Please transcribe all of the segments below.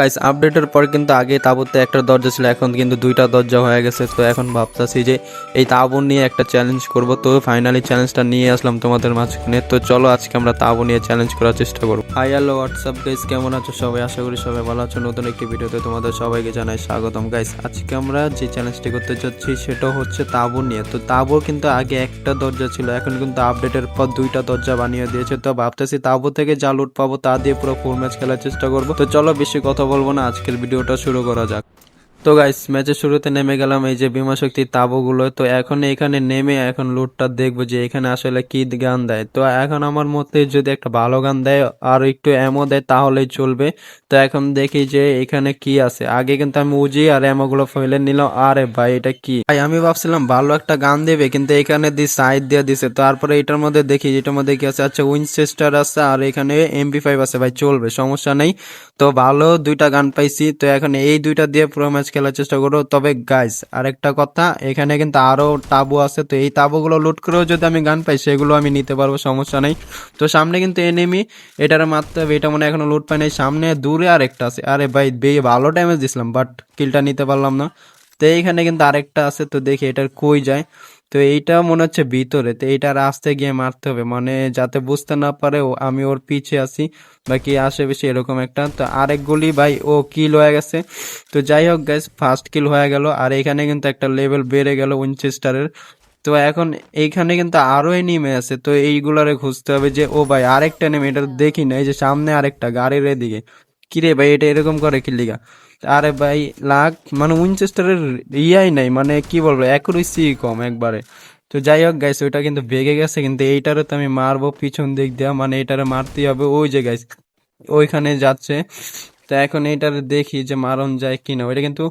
Guys আপডেটের পর কিন্তু আগে তাঁবুতে একটা দরজা ছিল, এখন কিন্তু দুইটা দরজা হয়ে গেছে। তো এখন ভাবতাছি যে এই তাঁবু নিয়ে একটা চ্যালেঞ্জ করব। তো ফাইনালি চ্যালেঞ্জটা নিয়ে আসলাম তোমাদের মাঝখানে। তো চলো আজকে আমরা তাঁবু নিয়ে চ্যালেঞ্জ করার চেষ্টা করব। হাই হ্যালো হোয়াটসঅ্যাপ গাইস কেমন আছো সবাই? আশা করি সবাই ভালো আছো। নতুন একটি ভিডিওতে তোমাদের সবাইকে জানাই স্বাগতম। গাইস আজকে আমরা যে চ্যালেঞ্জটি করতে চাচ্ছি সেটা হচ্ছে তাঁবু নিয়ে। তো তাঁবুর কিন্তু আগে একটা দরজা ছিল, এখন কিন্তু আপডেটের পর দুইটা দরজা বানিয়ে দিয়েছে। তো ভাবতেছি তাঁবু থেকে যা লুট পাবো তা দিয়ে পুরো ফুল ম্যাচ খেলার চেষ্টা করব। তো চলো বেশি কথা বলব না আজকের ভিডিওটা শুরু করা যাক। তো গাইস ম্যাচের শুরুতে নেমে গেলাম এই যে বিমা শক্তি তাবুগুলো। তো এখন এখানে নেমে এখন লুটটা দেখব যে এখানে আসলে কি গান দেয়। তো এখন আমার মতে যদি একটা ভালো গান দেয়, আর একটু এমও দেয়, তাহলেই চলবে। তো এখন দেখি যে এখানে কি আছে। আগে কিন্তু আমি উজি আর এমোগুলো ফেলে নিলাম। আরে ভাই, এটা কি? ভাই, আমি ভাবছিলাম ভালো একটা গান দেবে, কিন্তু এখানে দি সাইড দিয়ে দিছে। তারপরে এটার মধ্যে দেখি, এটার মধ্যে কি আছে? আচ্ছা উইনচেস্টার আছে, আর এখানে এমপি ফাইভ আছে। ভাই, চলবে, সমস্যা নেই। তো ভালো দুইটা গান পাইছি। তো এখন এই দুইটা দিয়ে পুরো ম্যাচ খেলার চেষ্টা করো। তবে গাইস আরেকটা কথা, এখানে কিন্তু আরও তাবু আছে। তো এই তাবুগুলো লুট করেও যদি আমি গান পাই, সেগুলো আমি নিতে পারব, সমস্যা নেই। তো সামনে কিন্তু এনেমি এটার মারতে হবে এটা মনে হয় এখনও লুট পাই নাই। সামনে দূরে আরেকটা আছে। আরে ভাই বেয়ে ভালো ড্যামেজ দিছিলাম বাট কিলটা নিতে পারলাম না। তো এইখানে কিন্তু আরেকটা আছে, তো দেখি এটার কই যায়। তো এইটা মনে হচ্ছে ভিতরে, তো এইটা রাস্তায় গিয়ে মারতে হবে। মানে যাতে বুঝতে না পারে ও, আমি ওর পিছে আছি বা কি আসে বেশি এরকম একটা। তো আরেক গুলি ভাই, ও কিল হয়ে গেছে। তো যাই হোক গ্যাস ফার্স্ট কিল হয়ে গেল। আর এখানে কিন্তু একটা লেভেল বেড়ে গেল উইনচেস্টারের তো এখন এইখানে কিন্তু আরও এনিমে আছে। তো এইগুলারে খুঁজতে হবে যে, ও ভাই আরেকটা নেমে এটা দেখি না এই যে সামনে আরেকটা গাড়ির এদিকে। কিরে ভাই, এটা এরকম করে কি লিগা আরে ভাই লাখ মানে উইনচেস্টারের ইয়াই নাই মানে কি বলব অ্যাকুরেসি কম একবারে। তো যাই হোক গাইস ওইটা কিন্তু বেগে গেছে, কিন্তু এইটারও তো আমি মারবো পিছন দিক দিয়ে মানে এইটারে মারতেই হবে। ওই যে গাইস ওইখানে যাচ্ছে। তো এখন এইটার দেখি যে মারণ যায় কিনা। ওইটা কিন্তু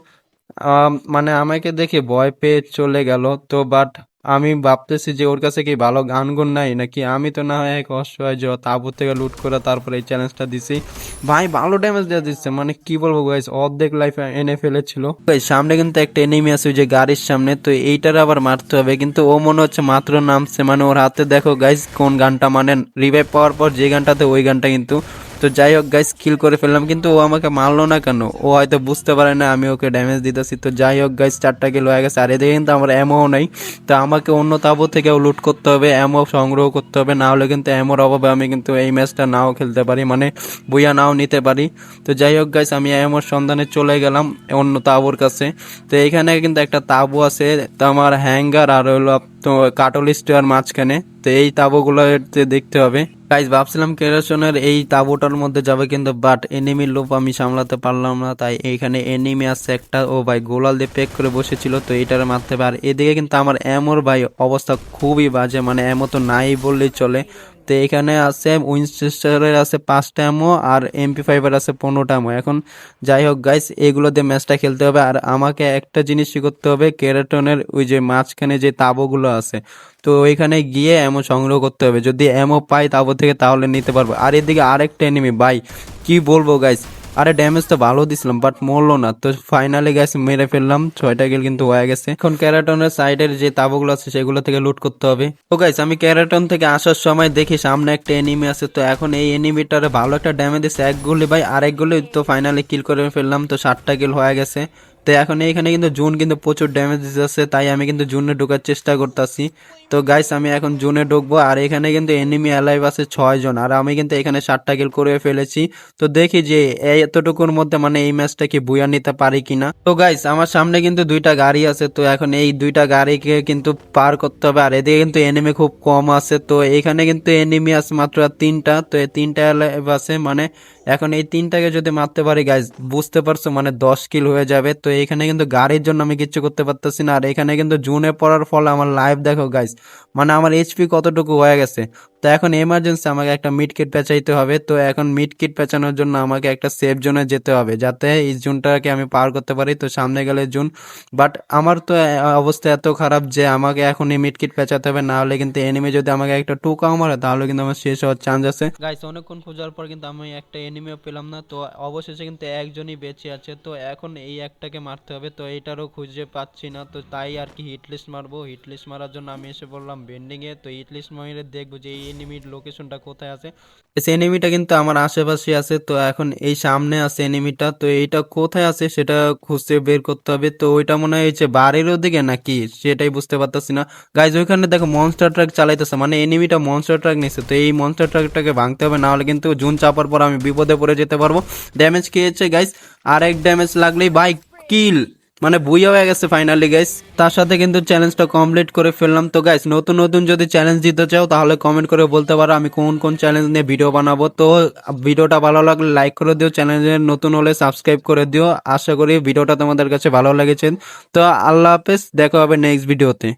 মানে আমাকে দেখে ভয় পেয়ে চলে গেল। তো বাট আমি ভাবতেছি যে ওর কাছে কি ভালো গান গুন নাই? নাকি আমি তো না হয় এক অসহায় যে তাবু থেকে লুট করে তারপরে এই চ্যালেঞ্জটা দিছি। ভাই, ভালো ড্যামেজ দেওয়া দিচ্ছে। মানে কি বলব গাইস অর্ধেক লাইফ এনে ফেলেছিল। সামনে কিন্তু একটা এনিমি আছে যে গাড়ির সামনে। তো এইটার আবার মারতে হবে। কিন্তু ও মনে হচ্ছে মাত্র নামছে। মানে ওর হাতে দেখো গাইস কোন গানটা মানে রিভাইভ পাওয়ার পর যে গানটাতে ওই গানটা কিন্তু তো যাই হোক গাইস কিল করে ফেললাম, কিন্তু ও আমাকে মারলো না কেন? ও হয়তো বুঝতে পারে না, আমি ওকে ড্যামেজ দিতেছি। তো যাই হোক গাইস চারটা কিল হয়ে গেছে। আর এদিকে কিন্তু আমার এমও নাই। তো আমাকে অন্য তাবু থেকেও লুট করতে হবে এমও সংগ্রহ করতে হবে। না হলে কিন্তু এমোর অভাবে আমি কিন্তু এই ম্যাচটা নাও খেলতে পারি মানে বুইয়া নাও নিতে পারি। তো যাই হোক গাইস আমি এমোর সন্ধানে চলে গেলাম অন্য তাবুর কাছে। তো এখানে কিন্তু একটা তাবু আছে, তো আমার হ্যাঙ্গার আর হলো তো কাটল স্টোয়ার মাঝখানে। তো এই তাবুগুলোতে দেখতে হবে। গাইজ ভাবছিলাম কেরোসনের এই তাবুটার মধ্যে যাবে কিন্তু বাট এনিমি লোভ আমি সামলাতে পারলাম না, তাই এইখানে এনিমি আছে একটা। ও ভাই, গোলাল দিয়ে পেক করে বসেছিল, তো এটার মারতে পারে। এদিকে কিন্তু আমার এমোর ভাই অবস্থা খুবই বাজে মানে এমো তো নাই বললেই চলে। তো এখানে আছে উইনচেস্টারের আছে পাঁচটা এমও আর এমপি ফাইভের আছে পনেরোটা এমও। এখন যাই হোক গাইস এগুলো দিয়ে ম্যাচটা খেলতে হবে আর আমাকে একটা জিনিসই করতে হবে ক্যারাটনের ওই যে মাঝখানে যে তাবোগুলো আছে, তো ওইখানে গিয়ে এমও সংগ্রহ করতে হবে। যদি এমও পাই তাবো থেকে তাহলে নিতে পারব। আর এদিকে আরেকটা এনিমি বাই কি বলব গাইস আরে ড্যামেজ তো ভালো দিছিলাম বাট মরলো না। তো ফাইনালি গ্যাস মেরে ফেললাম, ছয়টা গেল কিন্তু হয়ে গেছে। এখন ক্যারাটনের সাইডের যে তাবুগুলো আছে, সেগুলো থেকে লুট করতে হবে। ও গাইস আমি ক্যারাটন থেকে আসার সময় দেখি সামনে একটা এনিমি আছে, তো এখন এই এনিমিটারে ভালো একটা ড্যামেজ দিচ্ছে এক গুলি ভাই, আরেক গুলি তো ফাইনালি কিল করে ফেললাম, তো সাতটা গেল হয়ে গেছে। তো এখন এইখানে কিন্তু জুন কিন্তু প্রচুর ড্যামেজ দিতেছে, তাই আমি কিন্তু জুনে ঢোকার চেষ্টা করতেছি। তো গাইস আমি এখন জুনে ঢুকবো, আর এখানে কিন্তু এনিমি অ্যালাইভ আছে ছয় জন, আর আমি কিন্তু এখানে সাতটা কিল করে ফেলেছি। তো দেখি যে এতটুকুর মধ্যে মানে এই ম্যাচটা কি বুয়া নিতে পারি কিনা। তো গাইস আমার সামনে কিন্তু দুইটা গাড়ি আছে, তো এখন এই দুইটা গাড়িকে কিন্তু পার করতে হবে, আর এদিকে কিন্তু এনিমি খুব কম আছে। তো এখানে কিন্তু এনিমি আছে মাত্র তিনটা, তো এই তিনটা অ্যালাইভ আছে মানে এখন এই তিনটাকে যদি মারতে পারি গাইস বুঝতে পারছ মানে দশ কিল হয়ে যাবে। তো এখানে কিন্তু গাড়ির জন্য আমি কিচ্ছু করতে পারতেছি না। আর এখানে কিন্তু জুনে পড়ার ফলে আমার লাইভ দেখো গাইস মানে আমার এইচপি কতটুকু হয়ে গেছে? তো এখন এমার্জেন্সি আমাকে একটা মিড কিট পেঁচাইতে হবে। তো এখন মিড কিট পেঁচানোর জন্য আমাকে একটা সেফ জোনে যেতে হবে, যাতে এই জুনটাকে আমি পার করতে পারি। তো সামনে গেলে জুন বাট আমার তো অবস্থা এত খারাপ যে আমাকে এখন এই মিড কিট পেঁচাতে হবে। না হলে কিন্তু এনিমি যদি আমাকে একটা টুকাও মারে, তাহলে কিন্তু আমার শেষ হওয়ার চান্স আছে। গাইস অনেকক্ষণ খোঁজার পর কিন্তু আমি একটা এনিমিও পেলাম না। তো অবশেষে কিন্তু একজনই বেঁচে আছে। তো এখন এই একটাকে মারতে হবে। তো এটারও খুঁজে পাচ্ছি না। তো তাই আর কি হিট লিস্ট মারবো। হিট লিস্ট মারার জন্য আমি এসে বললাম বেন্ডিংয়ে তো হিট লিস্ট মারে দেখব যে এই এনিমির লোকেশনটা কোথায় আছে? সে এনিমিটা কিন্তু আমার আশেপাশে আছে, তো এখন এই সামনে আছে এনিমিটা তো এইটা কোথায় আছে সেটা খুঁজে বের করতে হবে। তো ওইটা মনে হয় হচ্ছে বাড়ির ওদিকে নাকি? সেটাই বুঝতে পারতেছি না। গাইজ ওইখানে দেখো মনস্টার ট্রাক চালাইতেছে মানে এনিমিটা মনস্টার ট্রাক নিচ্ছে তো এই মনস্টার ট্রাকটাকে ভাঙতে হবে না হলে কিন্তু জুন চাপার পর আমি বিপদে পড়ে যেতে পারব। ড্যামেজ খেয়েছে গাইজ আর এক ড্যামেজ লাগলেই বাইক কিল মানে বুইয়া হয়ে গেছে ফাইনালি গাইস তার সাথে কিন্তু চ্যালেঞ্জটা কমপ্লিট করে ফেললাম। তো গাইস নতুন নতুন যদি চ্যালেঞ্জ দিতে চাও, তাহলে কমেন্ট করে বলতে পারো আমি কোন কোন চ্যালেঞ্জ নিয়ে ভিডিও বানাবো। তো, ভিডিওটা ভালো লাগলে লাইক করে দিও চ্যানেলে নতুন হলে সাবস্ক্রাইব করে দিও। আশা করি ভিডিওটা তোমাদের কাছে ভালো লেগেছে। তো, আল্লাহ হাফেজ, দেখা হবে নেক্সট ভিডিওতে